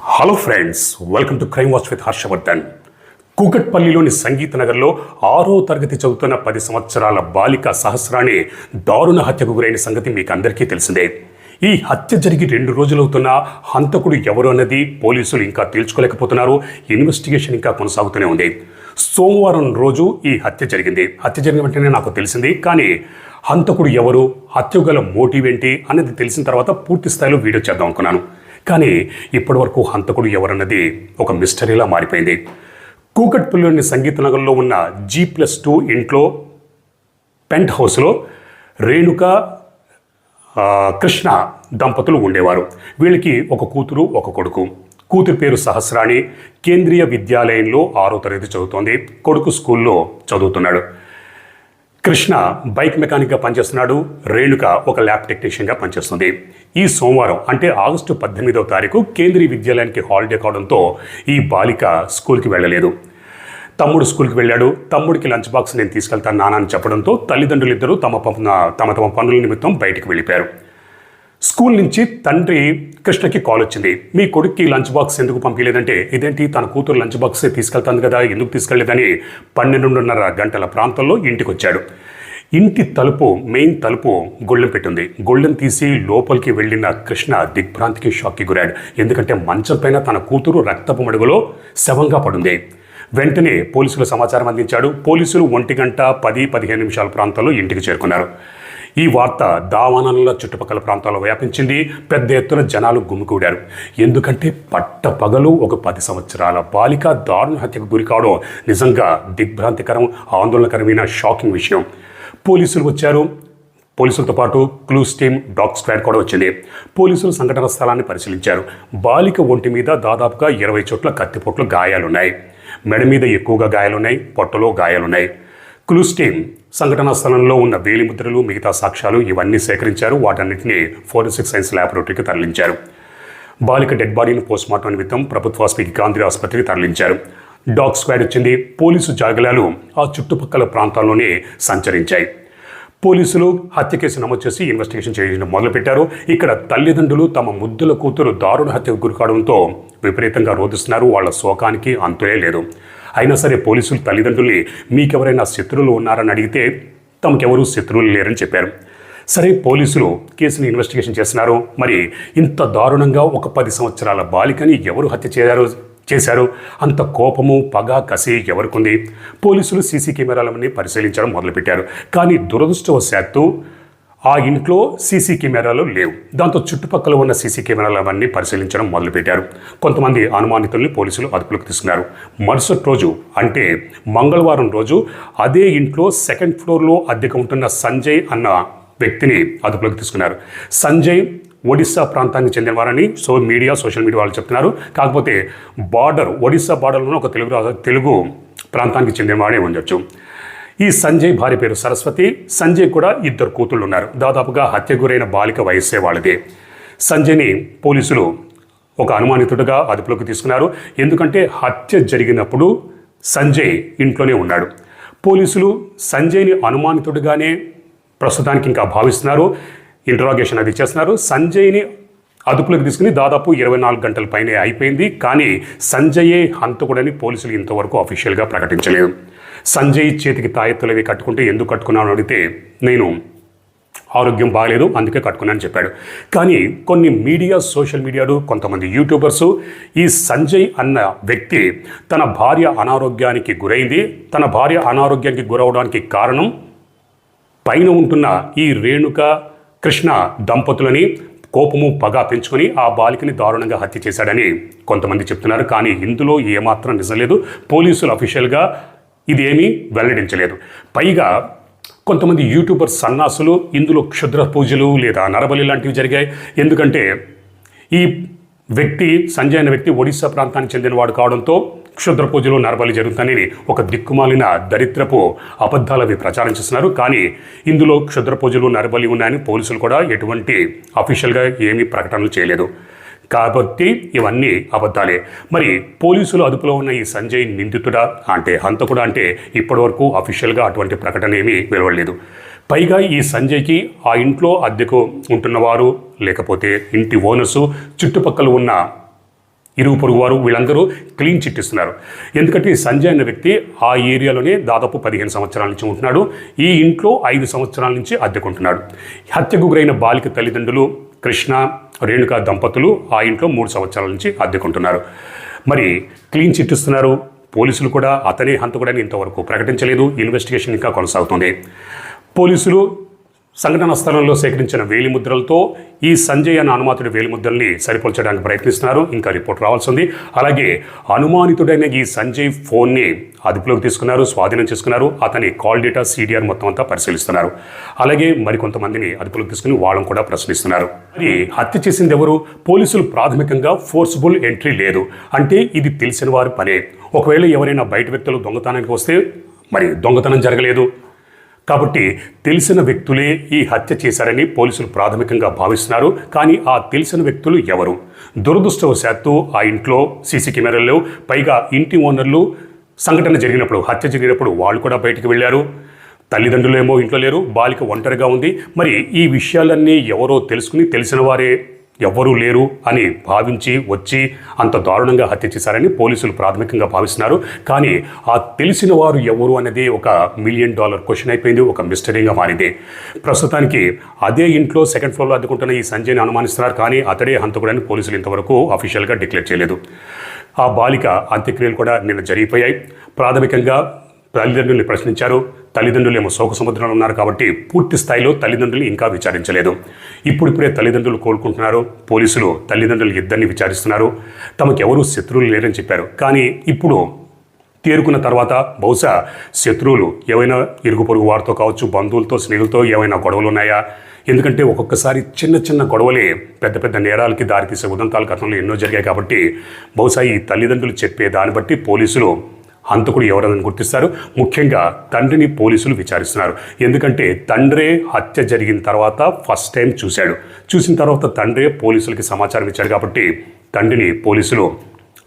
Hello friends welcome to crime watch with Harshavardhan కూకట్పల్లిలోని సంగీత నగర్లో ఆరో తరగతి చదువుతున్న పది సంవత్సరాల బాలిక సహస్రాన్ని దారుణ హత్యకు గురైన సంగతి మీకు అందరికీ తెలిసిందే. ఈ హత్య జరిగి రెండు రోజులవుతున్న హంతకుడు ఎవరు అన్నది పోలీసులు ఇంకా తేల్చుకోలేకపోతున్నారు. ఇన్వెస్టిగేషన్ ఇంకా కొనసాగుతూనే ఉంది. సోమవారం రోజు ఈ హత్య జరిగింది. హత్య జరిగిన వెంటనే నాకు తెలిసింది. కానీ హంతకుడు ఎవరు హత్య గల మోటివ్ ఏంటి అన్నది తెలిసిన తర్వాత పూర్తి స్థాయిలో వీడియో చేద్దాం అనుకున్నాను. కానీ ఇప్పటివరకు హంతకుడు ఎవరన్నది ఒక మిస్టరీలా మారిపోయింది. కూకట్పల్లిలోని సంగీత నగర్లో ఉన్న జీ ప్లస్ టూ ఇంట్లో పెంట్ హౌస్లో రేణుక కృష్ణ దంపతులు ఉండేవారు. వీళ్ళకి ఒక కూతురు ఒక కొడుకు. కూతురు పేరు సహస్రాణి. కేంద్రీయ విద్యాలయంలో ఆరో తరగతి చదువుతోంది. కొడుకు స్కూల్లో చదువుతున్నాడు. కృష్ణ బైక్ మెకానిక్గా పనిచేస్తున్నాడు. రేణుక ఒక ల్యాబ్ టెక్నీషియన్గా పనిచేస్తుంది. ఈ సోమవారం అంటే ఆగస్టు పద్దెనిమిదవ తారీఖు కేంద్రీయ విద్యాలయానికి హాలిడే కావడంతో ఈ బాలిక స్కూల్కి వెళ్ళలేదు. తమ్ముడు స్కూల్కి వెళ్ళాడు. తమ్ముడికి లంచ్ బాక్స్ నేను తీసుకెళ్తాను నాన్న అని చెప్పడంతో తల్లిదండ్రులు ఇద్దరూ తమ పం- తమ తమ పనుల నిమిత్తం బయటికి వెళ్ళిపోయారు. స్కూల్ నుంచి తండ్రి కృష్ణకి కాల్ వచ్చింది. మీ కొడుక్కి లంచ్ బాక్స్ ఎందుకు పంపించలేదంటే ఇదేంటి తన కూతురు లంచ్ బాక్స్ తీసుకెళ్తాను కదా ఎందుకు తీసుకెళ్ళేదని పన్నెండున్నర గంటల ప్రాంతంలో ఇంటికి వచ్చాడు ఇంటి తలుపు మెయిన్ తలుపు గొళ్ళెం పెట్టింది. గొళ్ళెం తీసి లోపలికి వెళ్ళిన కృష్ణ దిగ్భ్రాంతికి షాక్కి గురాడు ఎందుకంటే మంచం పైన తన కూతురు రక్తపు మడుగులో శవంగా పడుంది. వెంటనే పోలీసులు సమాచారం అందించాడు. పోలీసులు ఒంటి గంట పది పదిహేను నిమిషాల ప్రాంతంలో ఇంటికి చేరుకున్నారు. ఈ వార్త దావానంలో చుట్టుపక్కల ప్రాంతాల్లో వ్యాపించింది. పెద్ద ఎత్తున జనాలు గుమికూడారు ఎందుకంటే పట్ట పగలు ఒక పది సంవత్సరాల బాలిక దారుణ హత్యకు గురి కావడం నిజంగా దిగ్భ్రాంతికరం ఆందోళనకరమైన షాకింగ్ విషయం. పోలీసులు వచ్చారు. పోలీసులతో పాటు క్లూస్ టీమ్ డాగ్ స్క్వాడ్ కూడా వచ్చింది. పోలీసులు సంఘటన స్థలాన్ని పరిశీలించారు. బాలిక ఒంటి మీద దాదాపుగా ఇరవై చోట్ల కత్తిపోట్లు గాయాలున్నాయి. మెడ మీద ఎక్కువగా గాయాలున్నాయి పొట్టలో గాయాలున్నాయి. క్లూస్ టీమ్ సంఘటనా స్థలంలో ఉన్న వేలిముద్రలు మిగతా సాక్ష్యాలు ఇవన్నీ సేకరించారు. వాటన్నిటిని ఫోరెన్సిక్ సైన్స్ ల్యాబొరేటరీకి తరలించారు. బాలిక డెడ్ బాడీని పోస్ట్మార్టం నిమిత్తం ప్రభుత్వ ఆసుపత్రికి గాంధీ ఆసుపత్రికి తరలించారు. డాగ్ స్క్వాడ్ వచ్చింది. పోలీసు జాగలాలు ఆ చుట్టుపక్కల ప్రాంతాల్లోనే సంచరించాయి. పోలీసులు హత్య కేసు నమోదు చేసి ఇన్వెస్టిగేషన్ చేయడం మొదలుపెట్టారు. ఇక్కడ తల్లిదండ్రులు తమ ముద్దుల కూతురు దారుణ హత్యకు గురికావడంతో విపరీతంగా రోధిస్తున్నారు. వాళ్ళ శోకానికి అంతులే లేదు. అయినా సరే పోలీసులు తల్లిదండ్రుల్ని మీకెవరైనా శత్రువులు ఉన్నారని అడిగితే తమకెవరూ శత్రువులు లేరని చెప్పారు. సరే పోలీసులు కేసుని ఇన్వెస్టిగేషన్ చేస్తున్నారు. మరి ఇంత దారుణంగా ఒక పది సంవత్సరాల బాలికని ఎవరు హత్య చేశారు? చేశారు? అంత కోపము పగ కసి ఎవరికుంది? పోలీసులు సీసీ కెమెరాలన్నీ పరిశీలించడం మొదలుపెట్టారు. కానీ దురదృష్టవశాత్తు ఆ ఇంట్లో సీసీ కెమెరాలు లేవు. దాంతో చుట్టుపక్కల ఉన్న సీసీ కెమెరాలు అవన్నీ పరిశీలించడం మొదలుపెట్టారు. కొంతమంది అనుమానితుల్ని పోలీసులు అదుపులోకి తీసుకున్నారు. మరుసటి రోజు అంటే మంగళవారం రోజు అదే ఇంట్లో సెకండ్ ఫ్లోర్లో అద్దెకు ఉంటున్న సంజయ్ అన్న వ్యక్తిని అదుపులోకి తీసుకున్నారు. సంజయ్ ఒడిస్సా ప్రాంతానికి చెందినవారని సో మీడియా సోషల్ మీడియా వాళ్ళు చెప్తున్నారు. కాకపోతే బార్డర్ ఒడిస్సా బార్డర్లో ఒక తెలుగు తెలుగు ప్రాంతానికి చెందినవాడే ఉండొచ్చు. ఈ సంజయ్ భార్య పేరు సరస్వతి. సంజయ్ కూడా ఇద్దరు కూతుళ్ళు ఉన్నారు దాదాపుగా హత్య గురైన బాలిక వయస్సే వాళ్ళదే. సంజయ్ని పోలీసులు ఒక అనుమానితుడిగా అదుపులోకి తీసుకున్నారు. ఎందుకంటే హత్య జరిగినప్పుడు సంజయ్ ఇంట్లోనే ఉన్నాడు. పోలీసులు సంజయ్ని అనుమానితుడిగానే ప్రస్తుతానికి ఇంకా భావిస్తున్నారు. ఇంటరాగేషన్ అది చేస్తున్నారు. సంజయ్ని అదుపులోకి తీసుకుని దాదాపు ఇరవై నాలుగు గంటల పైనే అయిపోయింది. కానీ సంజయే హంతకుడని పోలీసులు ఇంతవరకు అఫీషియల్గా ప్రకటించలేదు. సంజయ్ చేతికి తాయెత్తులవి కట్టుకుంటే ఎందుకు కట్టుకున్నాను అడిగితే నేను ఆరోగ్యం బాగలేదు అందుకే కట్టుకున్నాను చెప్పాడు. కానీ కొన్ని మీడియా సోషల్ మీడియాలు కొంతమంది యూట్యూబర్స్ ఈ సంజయ్ అన్న వ్యక్తి తన భార్య అనారోగ్యానికి గురైంది. తన భార్య అనారోగ్యానికి గురవడానికి కారణం పైన ఉంటున్న ఈ రేణుక కృష్ణ దంపతులని కోపము పగ పెంచుకొని ఆ బాలికని దారుణంగా హత్య చేశాడని కొంతమంది చెప్తున్నారు. కానీ ఇందులో ఏమాత్రం నిజం లేదు. పోలీసులు అఫీషియల్గా ఇది ఏమీ వెల్లడించలేదు. పైగా కొంతమంది యూట్యూబర్ సన్నాసులు ఇందులో క్షుద్ర పూజలు లేదా నరబలి లాంటివి జరిగాయి. ఎందుకంటే ఈ వ్యక్తి సంజయ్ అనే వ్యక్తి ఒడిశా ప్రాంతానికి చెందినవాడు కావడంతో క్షుద్ర పూజలు నరబలి జరుగుతాయని ఒక దిక్కుమాలిన దరిద్రపు అబద్ధాలవి ప్రచారం చేస్తున్నారు. కానీ ఇందులో క్షుద్ర పూజలు నరబలి ఉన్నాయని పోలీసులు కూడా ఎటువంటి అఫీషియల్గా ఏమీ ప్రకటనలు చేయలేదు. కాబట్టి ఇవన్నీ అబద్ధాలే. మరి పోలీసులు అదుపులో ఉన్న ఈ సంజయ్ నిందితుడా అంటే హంతకుడా అంటే ఇప్పటివరకు అఫీషియల్గా అటువంటి ప్రకటన ఏమీ వెలువడలేదు. పైగా ఈ సంజయ్కి ఆ ఇంట్లో అద్దెకు ఉంటున్నవారు లేకపోతే ఇంటి ఓనర్సు చుట్టుపక్కల ఉన్న ఇరుగు పొరుగు వారు వీళ్ళందరూ క్లీన్ చిట్ ఇస్తున్నారు. ఎందుకంటే ఈ సంజయ్ అనే వ్యక్తి ఆ ఏరియాలోనే దాదాపు పదిహేను సంవత్సరాల నుంచి ఉంటున్నాడు. ఈ ఇంట్లో ఐదు సంవత్సరాల నుంచి అద్దెకుంటున్నాడు. హత్యకు గురైన బాలిక తల్లిదండ్రులు కృష్ణ రేణుక దంపతులు ఆ ఇంట్లో మూడు సంవత్సరాల నుంచి అద్దెకుంటున్నారు. మరి క్లీన్ చిట్ ఇస్తున్నారు. పోలీసులు కూడా అతనే హంతకుడని ఇంతవరకు ప్రకటించలేదు. ఇన్వెస్టిగేషన్ ఇంకా కొనసాగుతుంది. పోలీసులు సంఘటన స్థలంలో సేకరించిన వేలిముద్రలతో ఈ సంజయ్ అన్న అనుమాతుడి వేలిముద్రల్ని సరిపోల్చడానికి ప్రయత్నిస్తున్నారు. ఇంకా రిపోర్ట్ రావాల్సి ఉంది. అలాగే అనుమానితుడైన ఈ సంజయ్ ఫోన్ని అదుపులోకి తీసుకున్నారు స్వాధీనం చేసుకున్నారు. అతని కాల్ డేటా సీడీఆర్ మొత్తం అంతా పరిశీలిస్తున్నారు. అలాగే మరికొంతమందిని అదుపులోకి తీసుకుని వాళ్ళని కూడా ప్రశ్నిస్తున్నారు. మరి హత్య చేసింది ఎవరు? పోలీసులు ప్రాథమికంగా ఫోర్స్బుల్ ఎంట్రీ లేదు. అంటే ఇది తెలిసిన వారి పనే. ఒకవేళ ఎవరైనా బయట వ్యక్తులు దొంగతనానికి వస్తే మరి దొంగతనం జరగలేదు. కాబట్టి తెలిసిన వ్యక్తులే ఈ హత్య చేశారని పోలీసులు ప్రాథమికంగా భావిస్తున్నారు. కానీ ఆ తెలిసిన వ్యక్తులు ఎవరు? దురదృష్టవశాత్తు ఆ ఇంట్లో సీసీ కెమెరాలు పైగా ఇంటి ఓనర్లు సంఘటన జరిగినప్పుడు హత్య జరిగినప్పుడు వాళ్ళు కూడా బయటికి వెళ్ళారు. తల్లిదండ్రులు ఏమో ఇంట్లో లేరు బాలిక ఒంటరిగా ఉంది. మరి ఈ విషయాలన్నీ ఎవరో తెలుసుకుని తెలిసిన వారే ఎవ్వరూ లేరు అని భావించి వచ్చి అంత దారుణంగా హత్య చేశారని పోలీసులు ప్రాథమికంగా భావిస్తున్నారు. కానీ ఆ తెలిసిన వారు ఎవరు అనేది ఒక మిలియన్ డాలర్ క్వశ్చన్ అయిపోయింది ఒక మిస్టరీగా మారింది. ప్రస్తుతానికి అదే ఇంట్లో సెకండ్ ఫ్లోర్లో అద్దుకుంటున్న ఈ సంజయ్ని అనుమానిస్తున్నారు. కానీ అతడే హంతకుడని పోలీసులు ఇంతవరకు అఫీషియల్గా డిక్లేర్ చేయలేదు. ఆ బాలిక అంత్యక్రియలు కూడా నిన్న జరిగిపోయాయి. ప్రాథమికంగా తల్లిదండ్రుల్ని ప్రశ్నించారు. తల్లిదండ్రులు ఏమో శోక సముద్రంలో ఉన్నారు కాబట్టి పూర్తి స్థాయిలో తల్లిదండ్రులు ఇంకా విచారించలేదు. ఇప్పుడిప్పుడే తల్లిదండ్రులు కోలుకుంటున్నారు. పోలీసులు తల్లిదండ్రులు ఇద్దరిని విచారిస్తున్నారు. తమకెవరూ శత్రువులు లేరని చెప్పారు. కానీ ఇప్పుడు తేరుకున్న తర్వాత బహుశా శత్రువులు ఏవైనా ఇరుగు పొరుగు వారితో కావచ్చు బంధువులతో స్నేహితులతో ఏమైనా గొడవలు ఉన్నాయా? ఎందుకంటే ఒక్కొక్కసారి చిన్న చిన్న గొడవలే పెద్ద పెద్ద నేరాలకి దారితీసే ఉదంతాల గతంలో ఎన్నో జరిగాయి కాబట్టి బహుశా ఈ తల్లిదండ్రులు చెప్పే దాన్ని బట్టి పోలీసులు హంతకుడు ఎవరని గుర్తిస్తారు. ముఖ్యంగా తండ్రిని పోలీసులు విచారిస్తున్నారు. ఎందుకంటే తండ్రే హత్య జరిగిన తర్వాత ఫస్ట్ టైం చూశాడు. చూసిన తర్వాత తండ్రే పోలీసులకి సమాచారం ఇచ్చాడు కాబట్టి తండ్రిని పోలీసులు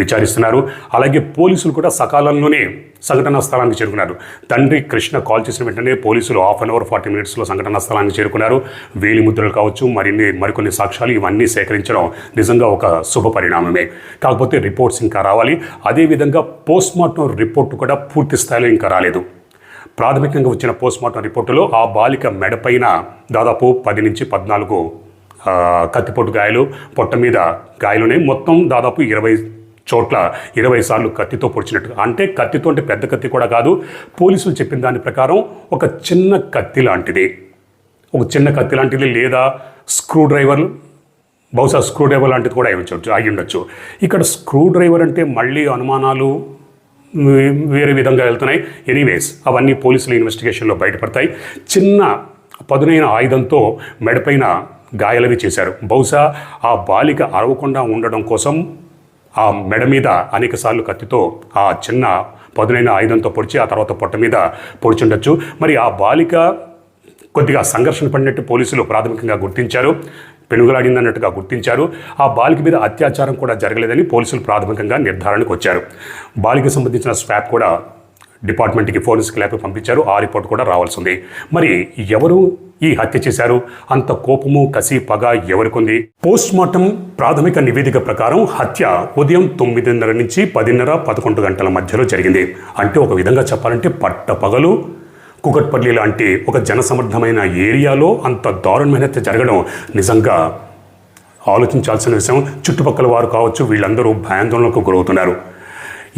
విచారిస్తున్నారు. అలాగే పోలీసులు కూడా సకాలంలోనే సంఘటనా స్థలానికి చేరుకున్నారు. తండ్రి కృష్ణ కాల్ చేసిన వెంటనే పోలీసులు హాఫ్ అన్ అవర్ ఫార్టీ మినిట్స్లో సంఘటనా స్థలానికి చేరుకున్నారు. వేలి ముద్రలు కావచ్చు మరిన్ని మరికొన్ని సాక్ష్యాలు ఇవన్నీ సేకరించడం నిజంగా ఒక శుభ పరిణామమే. కాకపోతే రిపోర్ట్స్ ఇంకా రావాలి. అదేవిధంగా పోస్ట్ మార్టం రిపోర్టు కూడా పూర్తి స్థాయిలో ఇంకా రాలేదు. ప్రాథమికంగా వచ్చిన పోస్ట్ మార్టం రిపోర్టులో ఆ బాలిక మెడపైన దాదాపు పది నుంచి పద్నాలుగు కత్తిపొట్టు కత్తిపోటు గాయాలు పొట్ట మీద గాయాలునే మొత్తం దాదాపు ఇరవై చోట్ల ఇరవై సార్లు కత్తితో పొడిచినట్టు అంటే కత్తితో అంటే పెద్ద కత్తి కూడా కాదు పోలీసులు చెప్పిన దాని ప్రకారం ఒక చిన్న కత్తి లాంటిది. ఒక చిన్న కత్తి లాంటిది లేదా స్క్రూ డ్రైవర్ బహుశా స్క్రూ డ్రైవర్ లాంటిది కూడా అయి ఉండొచ్చు అయి ఉండొచ్చు. ఇక్కడ స్క్రూ డ్రైవర్ అంటే మళ్ళీ అనుమానాలు వే- వేరే విధంగా వెళ్తున్నాయి. ఎనీవేస్ అవన్నీ పోలీసుల ఇన్వెస్టిగేషన్లో బయటపడతాయి. చిన్న పదునైన ఆయుధంతో మెడపైన గాయాలవి చేశారు. బహుశా ఆ బాలిక అరవకుండా ఉండడం కోసం ఆ మెడ మీద అనేక సార్లు కత్తితో ఆ చిన్న పదునైన ఆయుధంతో పొడిచి ఆ తర్వాత పొట్ట మీద పొడిచుండొచ్చు. మరి ఆ బాలిక కొద్దిగా సంఘర్షణ పడినట్టు పోలీసులు ప్రాథమికంగా గుర్తించారు పెనుగులాడిందన్నట్టుగా గుర్తించారు. ఆ బాలిక మీద అత్యాచారం కూడా జరగలేదని పోలీసులు ప్రాథమికంగా నిర్ధారణకు వచ్చారు. బాలిక సంబంధించిన స్వాప్ కూడా డిపార్ట్మెంట్కి ఫోరెన్సిక్ ల్యాబ్కి పంపించారు. ఆ రిపోర్ట్ కూడా రావాల్సి ఉంది. మరి ఎవరు ఈ హత్య చేశారు. అంత కోపము కసి పగ ఎవరికుంది? పోస్ట్ మార్టం ప్రాథమిక నివేదిక ప్రకారం హత్య ఉదయం తొమ్మిదిన్నర నుంచి పదిన్నర పదకొండు గంటల మధ్యలో జరిగింది. అంటే ఒక విధంగా చెప్పాలంటే పట్ట పగలు. కుకట్పల్లి లాంటి ఒక జనసమర్థమైన ఏరియాలో అంత దారుణమైన హత్య జరగడం నిజంగా ఆలోచించాల్సిన విషయం. చుట్టుపక్కల వారు కావచ్చు వీళ్ళందరూ భయాందోళనకు గురవుతున్నారు.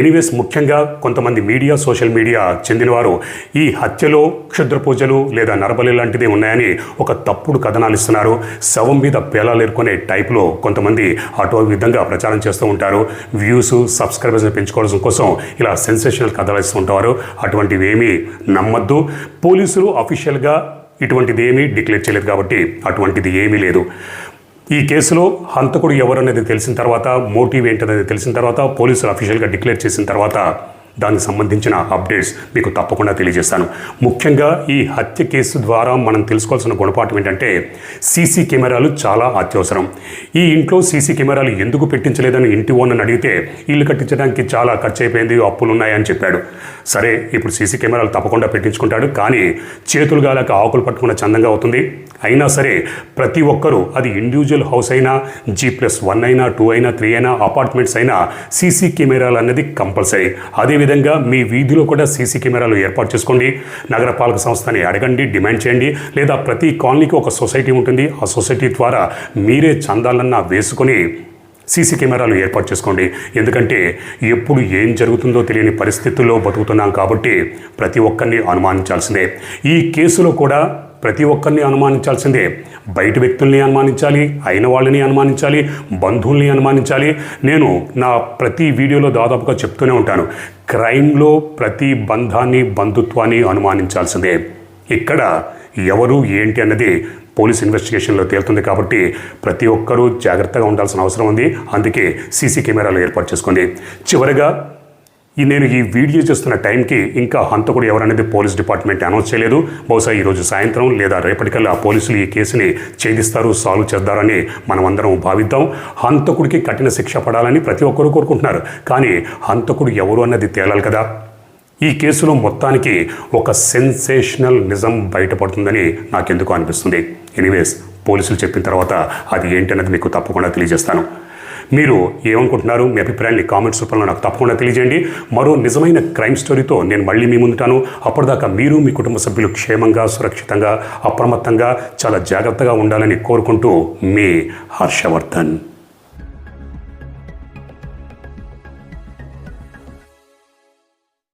ఎనీవేస్ ముఖ్యంగా కొంతమంది మీడియా సోషల్ మీడియా చెందినవారు ఈ హత్యలో క్షుద్ర పూజలు లేదా నరబలి లాంటిది ఉన్నాయని ఒక తప్పుడు కథనాలు ఇస్తున్నారు. శవం మీద పేలాలేరుకునే ఏర్కొనే టైప్లో కొంతమంది అటు విధంగా ప్రచారం చేస్తూ ఉంటారు. వ్యూస్ సబ్స్క్రైబర్స్ని పెంచుకోవడం కోసం ఇలా సెన్సేషనల్ కథలు ఇస్తూ ఉంటారు. అటువంటివి ఏమీ నమ్మద్దు. పోలీసులు అఫీషియల్గా ఇటువంటిది ఏమీ డిక్లేర్ చేయలేదు కాబట్టి అటువంటిది ఏమీ లేదు. ఈ కేసులో హంతకుడు ఎవరనేది తెలిసిన తర్వాత మోటివ్ ఏంటనేది తెలిసిన తర్వాత పోలీసులు అఫీషియల్గా డిక్లేర్ చేసిన తర్వాత దానికి సంబంధించిన అప్డేట్స్ మీకు తప్పకుండా తెలియజేస్తాను. ముఖ్యంగా ఈ హత్య కేసు ద్వారా మనం తెలుసుకోవాల్సిన గుణపాఠం ఏంటంటే సీసీ కెమెరాలు చాలా అత్యవసరం. ఈ ఇంట్లో సీసీ కెమెరాలు ఎందుకు పెట్టించలేదని ఇంటి ఓనర్ని అడిగితే ఇల్లు కట్టించడానికి చాలా ఖర్చు అయిపోయింది అప్పులు ఉన్నాయని చెప్పాడు. సరే ఇప్పుడు సీసీ కెమెరాలు తప్పకుండా పెట్టించుకుంటాడు కానీ చేతులు గాలక ఆకులు పట్టుకున్న చందంగా అవుతుంది. అయినా సరే ప్రతి ఒక్కరూ అది ఇండివిజువల్ హౌస్ అయినా జీ ప్లస్ వన్ అయినా టూ అయినా త్రీ అయినా అపార్ట్మెంట్స్ అయినా సీసీ కెమెరాలు అన్నది కంపల్సరీ. అదేవిధంగా మీ వీధిలో కూడా సీసీ కెమెరాలు ఏర్పాటు చేసుకోండి. నగరపాలక సంస్థని అడగండి డిమాండ్ చేయండి. లేదా ప్రతి కాలనీకి ఒక సొసైటీ ఉంటుంది. ఆ సొసైటీ ద్వారా మీరే చందాలన్నా వేసుకొని సీసీ కెమెరాలు ఏర్పాటు చేసుకోండి. ఎందుకంటే ఎప్పుడు ఏం జరుగుతుందో తెలియని పరిస్థితుల్లో బతుకుతున్నాం కాబట్టి ప్రతి ఒక్కరిని అనుమానించాల్సిందే. ఈ కేసులో కూడా ప్రతి ఒక్కరిని అనుమానించాల్సిందే. బయట వ్యక్తుల్ని అనుమానించాలి అయిన వాళ్ళని అనుమానించాలి బంధువుల్ని అనుమానించాలి. నేను నా ప్రతి వీడియోలో దాదాపుగా చెప్తూనే ఉంటాను. క్రైమ్లో ప్రతి బంధాన్ని బంధుత్వాన్ని అనుమానించాల్సిందే. ఇక్కడ ఎవరు ఏంటి అన్నది పోలీస్ ఇన్వెస్టిగేషన్లో తేలుతుంది కాబట్టి ప్రతి ఒక్కరూ జాగ్రత్తగా ఉండాల్సిన అవసరం ఉంది. అందుకే సీసీ కెమెరాలు ఏర్పాటు చేసుకోండి. చివరిగా ఈ నేను ఈ వీడియో చేస్తున్న టైంకి ఇంకా హంతకుడు ఎవరనేది పోలీస్ డిపార్ట్మెంట్ అనౌన్స్ చేయలేదు. బహుశా ఈరోజు సాయంత్రం లేదా రేపటికల్లా పోలీసులు ఈ కేసుని ఛేదిస్తారు సాల్వ్ చేద్దారని మనం అందరం భావిద్దాం. హంతకుడికి కఠిన శిక్ష పడాలని ప్రతి ఒక్కరూ కోరుకుంటున్నారు. కానీ హంతకుడు ఎవరు అన్నది తేలాలి కదా. ఈ కేసులో మొత్తానికి ఒక సెన్సేషనల్ నిజం బయటపడుతుందని నాకెందుకు అనిపిస్తుంది. ఎనీవేస్ పోలీసులు చెప్పిన తర్వాత అది ఏంటన్నది మీకు తప్పకుండా తెలియజేస్తాను. మీరు ఏమనుకుంటున్నారు? మీ అభిప్రాయాన్ని కామెంట్స్ రూపంలో నాకు తప్పకుండా తెలియజేయండి. మరో నిజమైన క్రైమ్ స్టోరీతో నేను మళ్ళీ మీ ముందుంటాను. అప్పటిదాకా మీరు మీ కుటుంబ సభ్యులు క్షేమంగా సురక్షితంగా అప్రమత్తంగా చాలా జాగ్రత్తగా ఉండాలని కోరుకుంటూ మీ హర్షవర్ధన్.